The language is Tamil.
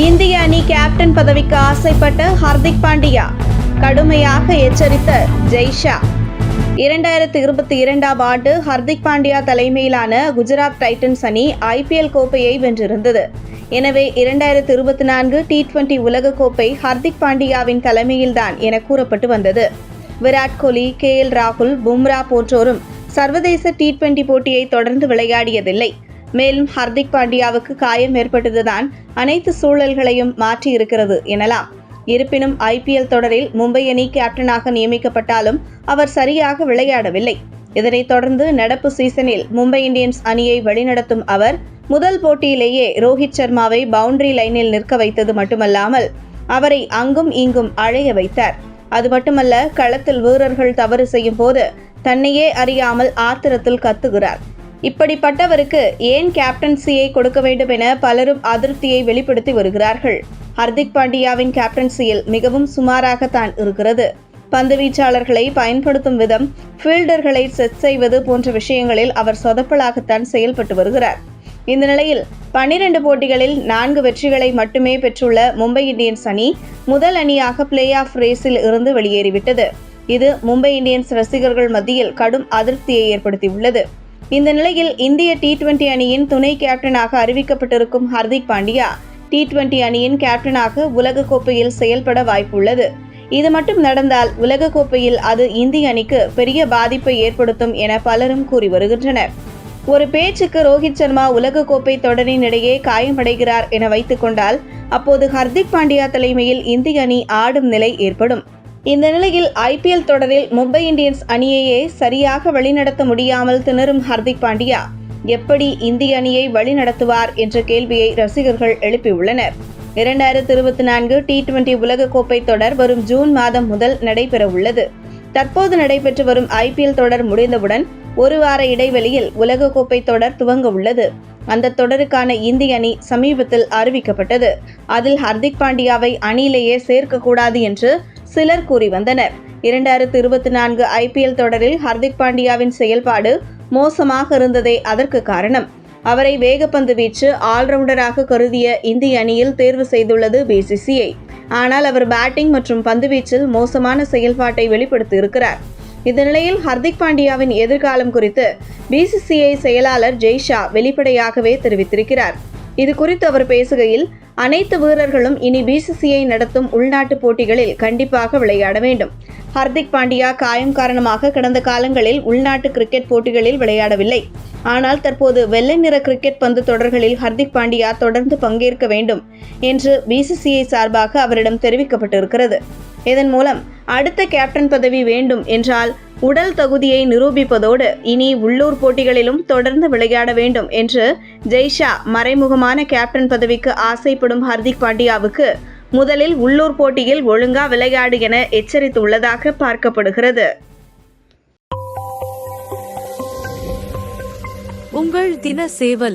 இந்திய அணி கேப்டன் பதவிக்கு ஆசைப்பட்ட ஹர்திக் பாண்டியா கடுமையாக எச்சரித்த ஜெய்ஷா. இரண்டாயிரத்து இருபத்தி இரண்டாம் ஆண்டு ஹர்திக் பாண்டியா தலைமையிலான குஜராத் டைட்டன்ஸ் அணி ஐபிஎல் கோப்பையை வென்றிருந்தது. எனவே இரண்டாயிரத்து இருபத்தி நான்கு டி டுவெண்டி உலகக்கோப்பை ஹர்திக் பாண்டியாவின் தலைமையில்தான் என கூறப்பட்டு வந்தது. விராட் கோலி கே எல் ராகுல் பும்ரா போன்றோரும் சர்வதேச டி டுவெண்டி போட்டியை தொடர்ந்து விளையாடியதில்லை. மேலும் ஹர்திக் பாண்டியாவுக்கு காயம் ஏற்பட்டதுதான் அனைத்து சூழல்களையும் மாற்றியிருக்கிறது எனலாம். இருப்பினும் ஐபிஎல் தொடரில் மும்பை அணி கேப்டனாக நியமிக்கப்பட்டாலும் அவர் சரியாக விளையாடவில்லை. இதனைத் தொடர்ந்து நடப்பு சீசனில் மும்பை இந்தியன்ஸ் அணியை வழிநடத்தும் அவர் முதல் போட்டியிலேயே ரோஹித் சர்மாவை பவுண்டரி லைனில் நிற்க வைத்தது மட்டுமல்லாமல் அவரை அங்கும் இங்கும் அழைய வைத்தார். அது மட்டுமல்ல களத்தில் வீரர்கள் தவறு செய்யும் போது தன்னையே அறியாமல் ஆத்திரத்தில் கத்துகிறார். இப்படிப்பட்டவருக்கு ஏன் கேப்டன்சியை கொடுக்க வேண்டும் என பலரும் அதிருப்தியை வெளிப்படுத்தி வருகிறார்கள். ஹர்திக் பாண்டியாவின் கேப்டன்சியில் மிகவும் சுமாராகத்தான் இருக்கிறது. பந்து வீச்சாளர்களை பயன்படுத்தும் விதம் ஃபீல்டர்களை செட் செய்வது போன்ற விஷயங்களில் அவர் சொதப்பலாகத்தான் செயல்பட்டு வருகிறார். இந்த நிலையில் பன்னிரண்டு போட்டிகளில் நான்கு வெற்றிகளை மட்டுமே பெற்றுள்ள மும்பை இந்தியன்ஸ் அணி முதல் அணியாக பிளே ஆஃப் ரேஸில் இருந்து வெளியேறிவிட்டது. இது மும்பை இந்தியன்ஸ் ரசிகர்கள் மத்தியில் கடும் அதிருப்தியை ஏற்படுத்தியுள்ளது. இந்த நிலையில் இந்திய டி டுவெண்டி அணியின் துணை கேப்டனாக அறிவிக்கப்பட்டிருக்கும் ஹர்திக் பாண்டியா டி டுவெண்டி அணியின் கேப்டனாக உலகக்கோப்பையில் செயல்பட வாய்ப்புள்ளது. இது மட்டும் நடந்தால் உலகக்கோப்பையில் அது இந்திய அணிக்கு பெரிய பாதிப்பை ஏற்படுத்தும் என பலரும் கூறி வருகின்றனர். ஒரு பேச்சுக்கு ரோஹித் சர்மா உலகக்கோப்பை தொடரின் இடையே காயமடைகிறார் என வைத்துக்கொண்டால் அப்போது ஹர்திக் பாண்டியா தலைமையில் இந்திய அணி ஆடும் நிலை ஏற்படும். இந்த நிலையில் ஐபிஎல் தொடரில் மும்பை இந்தியன்ஸ் அணியையே சரியாக வழிநடத்த முடியாமல் திணறும் ஹர்திக் பாண்டியா. எப்படி இந்திய அணியை வழிநடத்துவார் என்ற கேள்வியை ரசிகர்கள் எழுப்பியுள்ளனர். இரண்டாயிரத்தி இருபத்தி நான்கு டி டுவெண்டி உலகக்கோப்பை தொடர் வரும் ஜூன் மாதம் முதல் நடைபெற உள்ளது தற்போது நடைபெற்று வரும் ஐபிஎல் தொடர் முடிந்தவுடன் ஒரு வார இடைவெளியில் உலகக்கோப்பை தொடர் துவங்க உள்ளது. அந்த தொடருக்கான இந்திய அணி சமீபத்தில் அறிவிக்கப்பட்டது. அதில் ஹர்திக் பாண்டியாவை அணியிலேயே சேர்க்கக்கூடாது என்று சிலர் கூறி வந்தனர். இரண்டாயிரத்து இருபத்தி நான்கு ஐபிஎல் தொடரில் ஹர்திக் பாண்டியாவின் செயல்பாடு மோசமாக இருந்ததே அதற்கு காரணம். அவரை வேகப்பந்து வீச்சு ஆல்ரவுண்டராக கருதிய இந்திய அணியில் தேர்வு செய்துள்ளது பிசிசிஐ ஆனால் அவர் பேட்டிங் மற்றும் பந்துவீச்சில் மோசமான செயல்பாட்டை வெளிப்படுத்தி இருக்கிறார் இந்த நிலையில் ஹர்திக் பாண்டியாவின் எதிர்காலம் குறித்து பிசிசிஐ செயலாளர் ஜெய்ஷா வெளிப்படையாகவே தெரிவித்திருக்கிறார். இது குறித்து அவர் பேசுகையில் அனைத்து வீரர்களும் இனி பிசிசிஐ நடத்தும் உள்நாட்டு போட்டிகளில் கண்டிப்பாக விளையாட வேண்டும். ஹர்திக் பாண்டியா காயம் காரணமாக கடந்த காலங்களில் உள்நாட்டு கிரிக்கெட் போட்டிகளில் விளையாடவில்லை. ஆனால் தற்போது வெள்ளை நிற கிரிக்கெட் பந்து தொடர்களில் ஹர்திக் பாண்டியா தொடர்ந்து பங்கேற்க வேண்டும் என்று பிசிசிஐ சார்பாக அவரிடம் தெரிவிக்கப்பட்டிருக்கிறது. இதன் மூலம் அடுத்த கேப்டன் பதவி வேண்டும் என்றால் உடல் தகுதியை நிரூபிப்பதோடு இனி உள்ளூர் போட்டிகளிலும் தொடர்ந்து விளையாட வேண்டும் என்று ஜெய்ஷா மறைமுகமான கேப்டன் பதவிக்கு ஆசைப்படும் ஹர்திக் பாண்டியாவுக்கு முதலில் உள்ளூர் போட்டியில் ஒழுங்கா விளையாடு என எச்சரித்துள்ளதாக பார்க்கப்படுகிறது. உங்கள் தின சேவல்